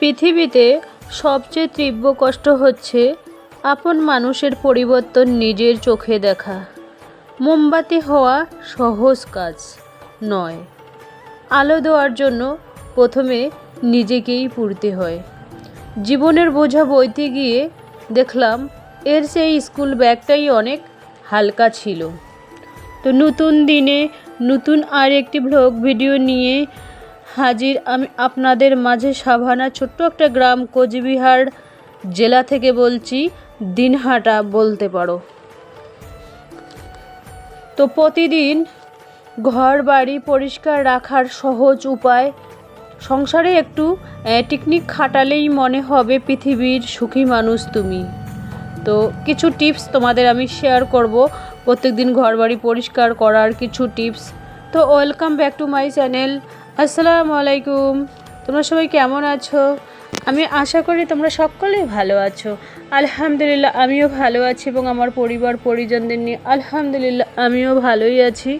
পৃথিবীতে সবচেয়ে তীব্র কষ্ট হচ্ছে আপন মানুষের পরিবর্তন নিজের চোখে দেখা। মোমবাতি হওয়া সহজ কাজ নয়। আলো দেওয়ার জন্য প্রথমে নিজেকেই পুড়তে হয়। জীবনের বোঝা বইতে গিয়ে দেখলাম, এর সেই স্কুল ব্যাগটাই অনেক হালকা ছিল। তো নতুন দিনে নতুন আর একটি ভ্লগ ভিডিও নিয়ে হাজির। আমি আপনাদের মাঝে সাভানা ছোট্ট একটা গ্রাম কোচবিহার জেলা থেকে বলছি, দিনহাটা বলতে পারো। তো প্রতিদিন ঘর বাড়ি পরিষ্কার রাখার সহজ উপায়, সংসারে একটু টেকনিক খাটালেই মনে হবে পৃথিবীর সুখী মানুষ তুমি। তো কিছু টিপস তোমাদের আমি শেয়ার করব, প্রত্যেকদিন ঘর বাড়ি পরিষ্কার করার কিছু টিপস। তো welcome back to my channel আসসালামু আলাইকুম। তোমরা সবাই কেমন আছো? আমি আশা করি তোমরা সকলেই ভালো আছো। আলহামদুলিল্লাহ, আমিও ভালো আছি এবং আমার পরিবার, পরিজনদের নিয়ে আলহামদুলিল্লাহ আমিও ভালোই আছি।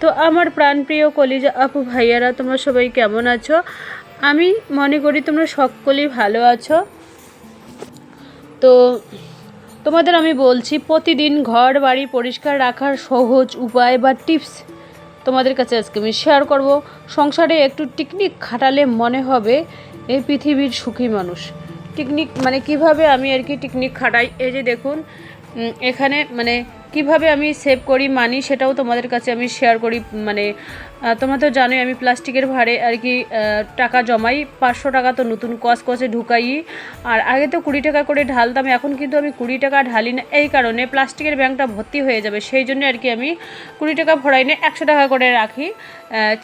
তো আমার প্রাণপ্রিয় কলিজা আপু ভাইয়ারা, তোমরা সবাই কেমন আছো? আমি মনে করি তোমরা সকলেই ভালো আছো। তো তোমাদের আমি বলছি, প্রতিদিন ঘর বাড়ি পরিষ্কার রাখার সহজ উপায় বা টিপস তোমাদের কাছে আজকে আমি শেয়ার করব। সংসারে একটু টিকনিক খাটালে মনে হবে এই পৃথিবীর সুখী মানুষ। টিকনিক মানে কীভাবে আমি আর কি টিকনিক খাটাই? এই যে দেখুন এখানে মানে কীভাবে আমি সেভ করি মানি সেটাও তোমাদের কাছে আমি শেয়ার করি মানে তোমরা তো জানোই আমি প্লাস্টিকের ভাড়ে আর কি টাকা জমাই। পাঁচশো টাকা তো নতুন কস কসে ঢুকাই। আর আগে তো কুড়ি টাকা করে ঢালতাম, এখন কিন্তু আমি কুড়ি টাকা ঢালি না। এই কারণে প্লাস্টিকের ব্যাংকটা ভর্তি হয়ে যাবে। সেই জন্য আর কি আমি কুড়ি টাকা ভরাই না, একশো টাকা করে রাখি।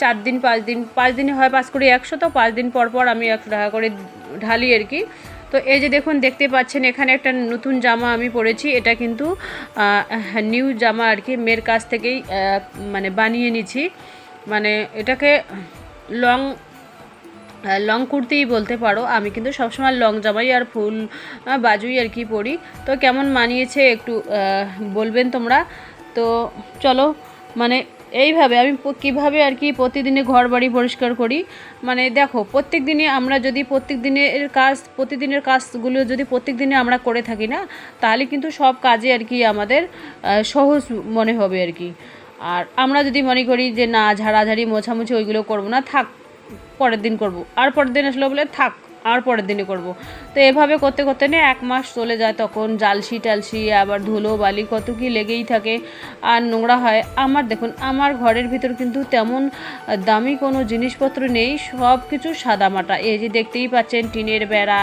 চার দিন, পাঁচ দিন, পাঁচ দিনে হয় পাঁচ কুড়ি একশো, তো পাঁচ দিন পর পর আমি একশো টাকা করে ঢালি আর কি। তো এই যে দেখুন, দেখতে পাচ্ছেন, এখানে একটা নতুন জামা আমি পরেছি। এটা কিন্তু নিউ জামা আর কি, মেয়ের কাছ থেকেই মানে বানিয়ে নিছি। মানে এটাকে লং লং কুর্তিই বলতে পারো। আমি কিন্তু সবসময় লং জামাই আর ফুল বাজুই আর কি পরি। তো কেমন মানিয়েছে একটু বলবেন তোমরা? তো চলো মানে এইভাবে আমি কীভাবে আর কি প্রতিদিনে ঘর বাড়ি পরিষ্কার করি? মানে দেখো প্রত্যেক দিনে আমরা যদি প্রত্যেক দিনের কাজ, প্রতিদিনের কাজগুলো যদি প্রত্যেক দিনে আমরা করে থাকি না, তাহলে কিন্তু সব কাজে আর কি আমাদের সহজ মনে হবে আর কি। আর আমরা যদি মনে করি যে না, ঝাড়াঝাড়ি, মোছামুছি ওইগুলো করব না, থাক, পরের দিন করব। আর পরের দিন আসলে বলে, থাক আর পরের দিনে করব। তো এভাবে করতে করতে না এক মাস চলে যায় তখন জালসি টালসি, আবার ধুলো, বালি কত কি লেগেই থাকে। আর নোংরা হয়। আমার দেখুন, আমার ঘরের ভিতর কিন্তু তেমন দামি কোনো জিনিসপত্র নেই। সব কিছু সাদামাটা এই যে দেখতেই পাচ্ছেন টিনের বেড়া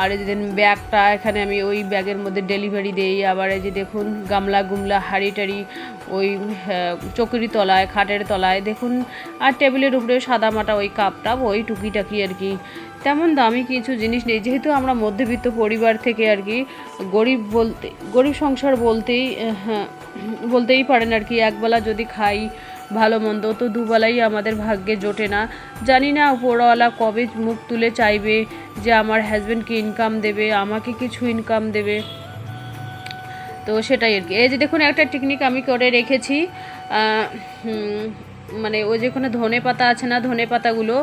আর এই যে ব্যাগটা এখানে আমি ওই ব্যাগের মধ্যে ডেলিভারি দেই। আবার এই যে দেখুন, গামলা গুমলা, হাড়ি টাড়ি, ওই চকরি তলায়, খাটের তলায়, দেখুন, আর টেবিলের উপরে সাদা মাটা ওই কাপটা, ওই টুকিটাকি আর কি। তেমন দামি কিছু জিনিস নেই। যেহেতু আমরা মধ্যবিত্ত পরিবার থেকে আর কি, গরিব বলতে, গরিব সংসার বলতেই বলতেই পারেন আর কি, একবেলা যদি খাই ভালো মন্দ তো দুবেলাই আমাদের ভাগ্যে জোটে না। জানি না উপরওয়ালা কবে মুখ তুলে চাইবে যে আমার হাজব্যান্ডকে ইনকাম দেবে, আমাকে কিছু ইনকাম দেবে। তো সেটাই আর কি। এই যে দেখুন, একটা টেকনিক আমি করে রেখেছি। মানে ওই যেখানে ধনে পাতা আছে না ধনে পাতাগুলো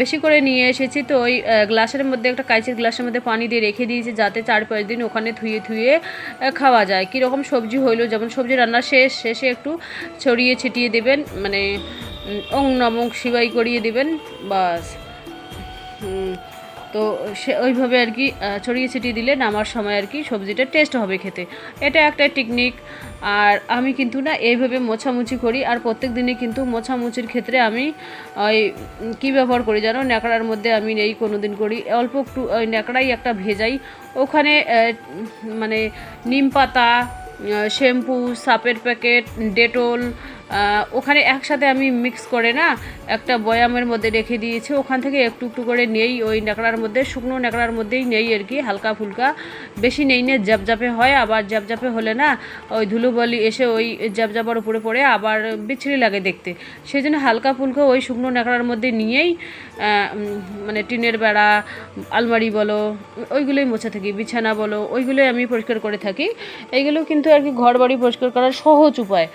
বেশি করে নিয়ে এসেছি। তো ওই গ্লাসের মধ্যে একটা কাঁচের গ্লাসের মধ্যে পানি দিয়ে রেখে দিয়েছি যাতে চার পাঁচ দিন ওখানে ধুয়ে ধুয়ে খাওয়া যায়। কীরকম সবজি হইল যেমন সবজি রান্না শেষ শেষে একটু ছড়িয়ে ছিটিয়ে দেবেন মানে অং ওং নমক শিবাই করিয়ে দেবেন বাস। হুম, তো সে ওইভাবে আর কি ছড়িয়ে ছিটিয়ে দিলে নামার সময় আর কি সবজিটা টেস্ট হবে খেতে। এটা একটা টেকনিক আর আমি কিন্তু না এইভাবে মোছামুছি করি, আর প্রত্যেক দিনে কিন্তু মোছামুছির ক্ষেত্রে আমি ওই কী ব্যবহার করি জানো? ন্যাকড়ার মধ্যে আমি নেই কোনো দিন করি, অল্প একটু ওই ন্যাকড়াই একটা ভেজাই। ওখানে মানে নিম পাতা শ্যাম্পু, সাপের প্যাকেট ডেটল ওখানে একসাথে আমি মিক্স করে না, একটা বয়ামের মধ্যে রেখে দিয়েছি। ওখান থেকে একটু একটু করে নেই, ওই ন্যাকড়ার মধ্যে, শুকনো ন্যাকড়ার মধ্যেই নেই আর কি, হালকা ফুলকা। বেশি নেই না জ্যাপজাপে হয়, আবার জ্যাপজাপে হলে না, ওই ধুলোবলি এসে ওই জ্যাপজাপার উপরে পড়ে আবার বিচ্ছিরি লাগে দেখতে। সেই জন্য হালকা ফুলকা ওই শুকনো ন্যাকড়ার মধ্যে নিয়েই মানে টিনের বেড়া, আলমারি বলো, ওইগুলোই মোছা থাকি, বিছানা বলো, ওইগুলোই আমি পরিষ্কার করে থাকি। এইগুলো কিন্তু আর কি ঘর বাড়ি পরিষ্কার করার সহজ উপায়।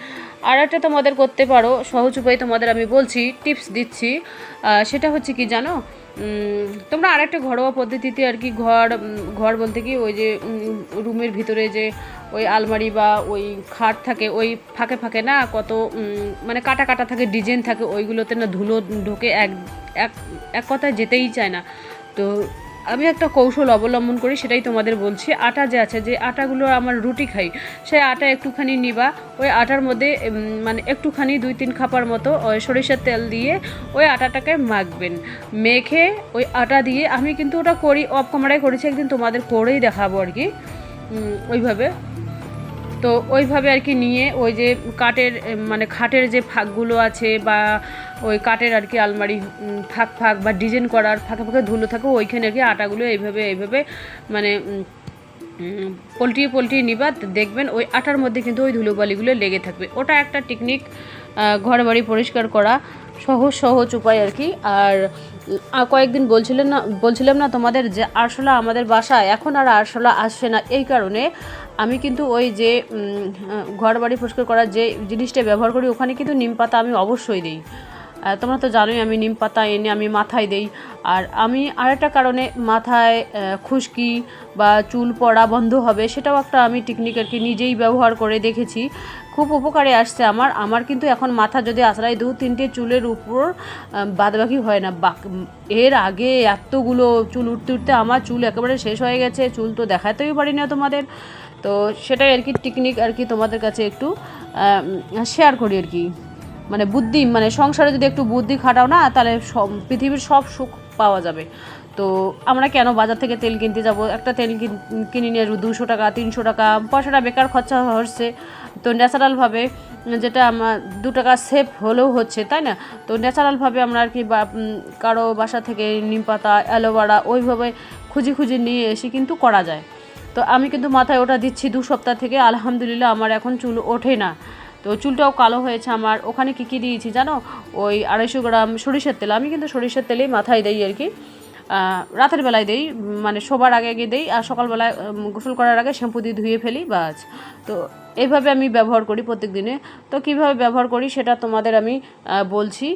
আর একটা তোমাদের তোমাদের করতে পারো, সহজ উপায় তোমাদের আমি বলছি টিপস দিচ্ছি। সেটা হচ্ছে কি জানো? তোমরা আরেকটা ঘরোয়া পদ্ধতিতে আর কি ঘর ঘর বলতে কি ওই যে রুমের ভিতরে যে ওই আলমারি বা ওই খাট থাকে, ওই ফাঁকে ফাঁকে না কত মানে কাটা কাটা থাকে, ডিজাইন থাকে, ওইগুলোতে না ধুলো ঢোকে এক এক এক কথায় যেতেই চায় না। তো আমি একটা কৌশল অবলম্বন করি, সেটাই তোমাদের বলছি। আটা যে আছে, যে আটাগুলো আমার রুটি খাই, সেই আটা একটুখানি নিবা, ওই আটার মধ্যে মানে একটুখানি দুই তিন খাপার মতো, ওই সরিষার তেল দিয়ে ওই আটাটাকে মাখবেন। মেখে ওই আটা দিয়ে, আমি কিন্তু ওটা করি, অফ করেছি, একদিন তোমাদের করেই দেখাবো আর কি। ওইভাবে। তো ওইভাবে আর কি নিয়ে ওই যে কাঠের মানে খাটের যে ফাঁকগুলো আছে বা ওই কাঠের আর কি আলমারি ফাঁক ফাঁক বা ডিজাইন করার ফাঁকে ফাঁকে ধুলো থাকে, ওইখানে আর কি আটাগুলো এইভাবে এইভাবে মানে পল্টিয়ে পল্টিয়ে নিবা, দেখবেন ওই আটার মধ্যে কিন্তু ওই ধুলোবালিগুলো লেগে থাকবে। ওটা একটা টেকনিক ঘর বাড়ি পরিষ্কার করা। সহজ সহজ উপায় আর কি। আর কয়েকদিন বলছিলেন না, বলছিলাম না তোমাদের যে আরশোলা আমাদের বাসায়, এখন আর আরশোলা আসছে না। এই কারণে আমি কিন্তু ওই যে ঘর বাড়ি পরিষ্কার করার যে জিনিসটা ব্যবহার করি, ওখানে কিন্তু নিম পাতা আমি অবশ্যই দিই। তোমরা তো জানোই আমি নিম পাতা এনে আমি মাথায় দেই। আর আমি আরেকটা কারণে মাথায় খুশকি বা চুল পড়া বন্ধ হবে, সেটাও একটা আমি টেকনিক আর কি নিজেই ব্যবহার করে দেখেছি। খুব উপকারে আসছে আমার। আমার কিন্তু এখন মাথা যদি আশ্রয় দু তিনটে চুলের উপর বাদবাকি হয় না। বাক, এর আগে এতগুলো চুল উঠতে উঠতে আমার চুল একেবারে শেষ হয়ে গেছে, চুল তো দেখাতেই পারি না তোমাদের। তো সেটাই আর কি টেকনিক আর কি তোমাদের কাছে একটু শেয়ার করি আর কি। মানে বুদ্ধি মানে সংসারে যদি একটু বুদ্ধি খাটাও না, তাহলে সব, পৃথিবীর সব সুখ পাওয়া যাবে। তো আমরা কেন বাজার থেকে তেল কিনতে যাব? একটা তেল কিন- নিয়ে দুশো টাকা, তিনশো টাকা, পয়সাটা বেকার খরচা হচ্ছে। তো ন্যাচারালভাবে যেটা আমার দু টাকা সেভ হলেও হচ্ছে, তাই না? তো ন্যাচারালভাবে আমরা আর কি কারও বাসা থেকে নিম পাতা, অ্যালোভেরা ওইভাবে খুঁজে খুঁজে নিয়ে এসে কিন্তু করা যায়। তো আমি কিন্তু মাথায় ওটা দিচ্ছি দু সপ্তাহ থেকে, আলহামদুলিল্লাহ আমার এখন চুল ওঠে না। তো চুলটাও কালো হয়েছে আমার। ওখানে কী কী দিয়েছি জানো? ওই আড়াইশো গ্রাম সরিষার তেল। আমি কিন্তু সরিষার তেলেই মাথায় দিই আর কি। রাতের বেলায় দেই মানে শোবার আগে আগে দেই আর সকালবেলায় গোসল করার আগে শ্যাম্পু দিয়ে ধুয়ে ফেলি, বাস। তো এইভাবে আমি ব্যবহার করি প্রত্যেক দিনে তো কীভাবে ব্যবহার করি সেটা তোমাদের আমি বলছি।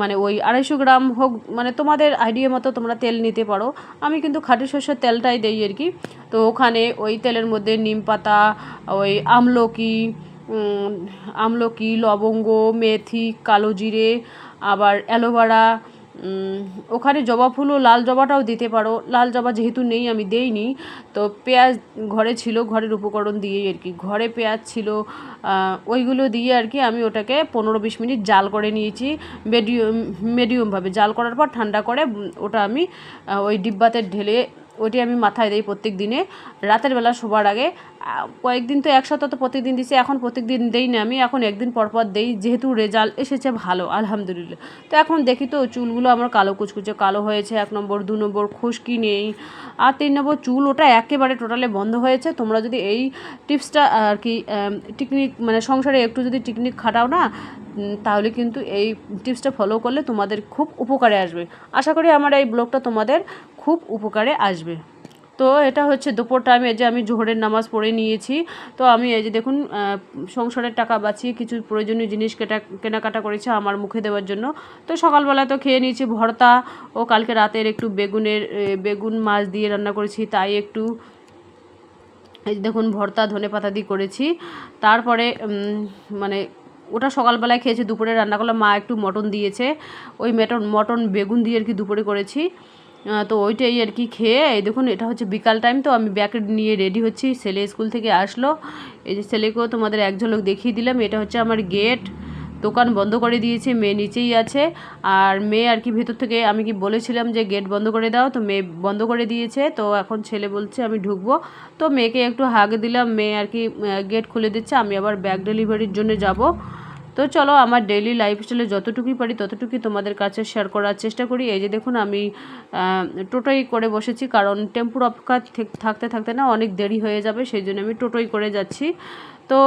মানে ওই আড়াইশো গ্রাম হোক মানে তোমাদের আইডিয়া মতো তোমরা তেল নিতে পারো। আমি কিন্তু খাঁটি সর্ষের তেলটাই দেই আর কি। তো ওখানে ওই তেলের মধ্যে নিম পাতা, ওই আমলকি আমলকি, লবঙ্গ, মেথি, কালো জিরে, আবার অ্যালোভেরা ওখানে জবা ফুলও লাল জবাটাও দিতে পারো। লাল জবা যেহেতু নেই, আমি দেইনি। তো পেঁয়াজ ঘরে ছিল, ঘরের উপকরণ দিয়েই আর কি। ঘরে পেঁয়াজ ছিল ওইগুলো দিয়ে আর কি আমি ওটাকে পনেরো বিশ মিনিট জাল করে নিয়েছি। মিডিয়াম মিডিয়ামভাবে জাল করার পর ঠান্ডা করে ওটা আমি ওই ডিব্বাতে ঢেলে ওইটি আমি মাথায় দিই প্রত্যেক দিনে রাতের বেলা শোবার আগে কয়েকদিন তো এক সপ্তাহ তো প্রত্যেকদিন দিছি, এখন প্রত্যেক দিন দেই না আমি, এখন একদিন পর পর দেই, যেহেতু রেজাল্ট এসেছে ভালো, আলহামদুলিল্লাহ। তো এখন দেখি তো, চুলগুলো আমার কালো কুচকুচে, কালো হয়েছে, এক নম্বর, দু নম্বর, খুশকি নেই, আর তিন নম্বর, চুল ওটা একেবারে টোটালে বন্ধ হয়েছে। তোমরা যদি এই টিপসটা আর কি টেকনিক মানে সংসারে একটু যদি টেকনিক খাটাও না তাহলে কিন্তু এই টিপসটা ফলো করলে তোমাদের খুব উপকারে আসবে। আশা করি আমার এই ব্লগটা তোমাদের খুব উপকারে আসবে। তো এটা হচ্ছে দুপুর টাইমে যে আমি জোহরের নামাজ পড়ে নিয়েছি। তো আমি এই যে দেখুন সংসারের টাকা বাঁচিয়ে কিছু প্রয়োজনীয় জিনিস কেটা, কেনাকাটা করেছি আমার মুখে দেওয়ার জন্য। তো সকালবেলা তো খেয়ে নিয়েছি ভর্তা ও কালকে রাতের একটু বেগুনের বেগুন মাছ দিয়ে রান্না করেছি, তাই একটু এই দেখুন, ভর্তা ধনে পাতা দিয়ে করেছি। তারপরে মানে ওটা সকালবেলায় খেয়েছি, দুপুরে রান্না করলাম। মা একটু মটন দিয়েছে। ওই মেটন, মটন, বেগুন দিয়ে আর কি দুপুরে করেছি। তো ওইটাই আর কি খেয়ে, এই দেখুন, এটা হচ্ছে বিকাল টাইম তো আমি ব্যাগ নিয়ে রেডি হচ্ছি। ছেলে স্কুল থেকে আসলো। এই যে ছেলেকেও তোমাদের এক ঝলক দেখিয়ে দিলাম। এটা হচ্ছে আমার গেট দোকান বন্ধ করে দিয়েছে, মেয়ে নিচেই আছে। আর মেয়ে আর কি ভেতর থেকে, আমি কি বলেছিলাম যে গেট বন্ধ করে দাও? তো মেয়ে বন্ধ করে দিয়েছে। তো এখন ছেলে বলছে, আমি ঢুকবো। তো মেয়েকে একটু হাগ দিলাম। মেয়ে আর কি গেট খুলে দিচ্ছে। আমি আবার ব্যাগ ডেলিভারির জন্য যাব। তো চলো আমার ডেইলি লাইফস্টাইলে যতটুকুই পারি ততটুকুই তোমাদের কাছে শেয়ার করার চেষ্টা করি। এই যে দেখুন, আমি টোটোই করে বসেছি কারণ টেম্পুর অপেক্ষা থাকতে থাকতে না অনেক দেরি হয়ে যাবে, সেই জন্য আমি টোটোই করে যাচ্ছি। তো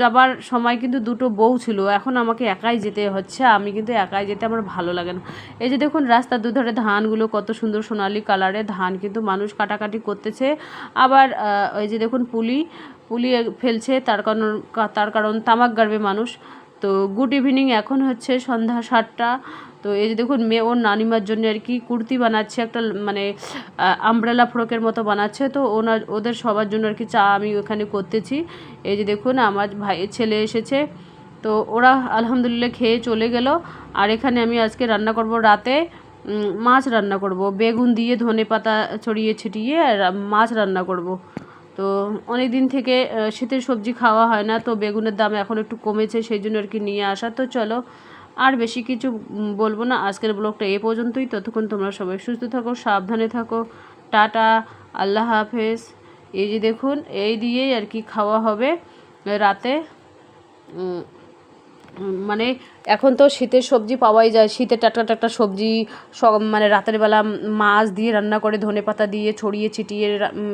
যাবার সময় কিন্তু দুটো বউ ছিল, এখন আমাকে একাই যেতে হচ্ছে, আমি কিন্তু একাই যেতে আমার ভালো লাগে না। এই যে দেখুন, রাস্তার দুধারে ধানগুলো কত সুন্দর সোনালি কালারে ধান কিন্তু মানুষ কাটাকাটি করতেছে। আবার ওই যে দেখুন, পুলি পুলি ফেলছে, তার কারণ তার কারণ তামাক গাড়বে মানুষ। তো গুড ইভিনিং এখন হচ্ছে সন্ধ্যা সাতটা। তো এই যে দেখুন, মেয়ে ওর নানিমার জন্য আর কি কুর্তি বানাচ্ছে, একটা মানে আমব্রেলা ফ্রকের মতো বানাচ্ছে। তো ওনার, ওদের সবার জন্য আর কি চা আমি ওখানে করতেছি। এই যে দেখুন, আমার ভাই ছেলে এসেছে। তো ওরা আলহামদুলিল্লাহ খেয়ে চলে গেল। আর এখানে আমি আজকে রান্না করব রাতে মাছ রান্না করব। বেগুন দিয়ে ধনে পাতা ছড়িয়ে ছিটিয়ে মাছ রান্না করব। তো অনেক দিন থেকে শীতের সবজি খাওয়া হয় না, তো বেগুনের দাম এখন একটু কমেছে, সেই জন্য আর কি নিয়ে আসা। তো চলো, আর বেশি কিছু বলব না। আজকের ব্লগটা এ পর্যন্তই। ততক্ষণ তোমরা সবাই সুস্থ থাকো, সাবধানে থাকো। টাটা, আল্লাহ হাফেজ। এই যে দেখুন, এই দিয়েই আর কি খাওয়া হবে রাতে। মানে এখন তো শীতের সবজি পাওয়াই যায়। শীতের টাটকা টাটকা সবজি, সব মানে রাতের বেলা মাছ দিয়ে রান্না করে, ধনে পাতা দিয়ে ছড়িয়ে ছিটিয়ে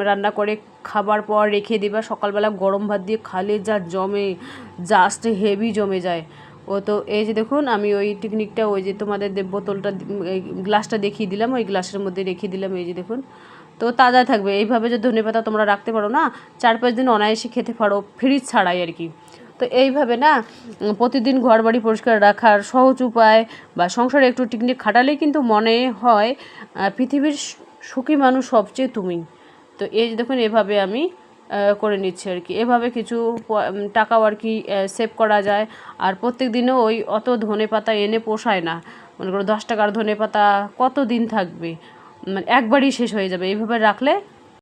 রান্না করে খাবার পর রেখে দিবা। সকালবেলা গরম ভাত দিয়ে খালে যা জমে জাস্ট হেভি জমে যায়। ও তো এই যে দেখুন, আমি ওই টিকনিকটা ওই যে তোমাদের বোতলটা গ্লাসটা দেখিয়ে দিলাম, ওই গ্লাসের মধ্যে রেখে দিলাম, এই যে দেখুন। তো তাজা থাকবে। এইভাবে যে ধনে পাতা তোমরা রাখতে পারো না, চার পাঁচ দিন অনায়াসে খেতে পারো ফ্রিজ ছাড়াই আর কি। তো এইভাবে না প্রতিদিন ঘর বাড়ি পরিষ্কার রাখার সহজ উপায় বা সংসারে একটু টিকনিক খাটালেই কিন্তু মনে হয় পৃথিবীর সুখী মানুষ সবচেয়ে তুমি। তো এই দেখুন, এভাবে আমি করে নিচ্ছি আর কি। এভাবে কিছু টাকাও আর কি সেভ করা যায়। আর প্রত্যেক দিনও ওই অত ধনে পাতা এনে পোষায় না। মনে করো দশ টাকার ধনে পাতা কত দিন থাকবে? মানে একবারই শেষ হয়ে যাবে। এইভাবে রাখলে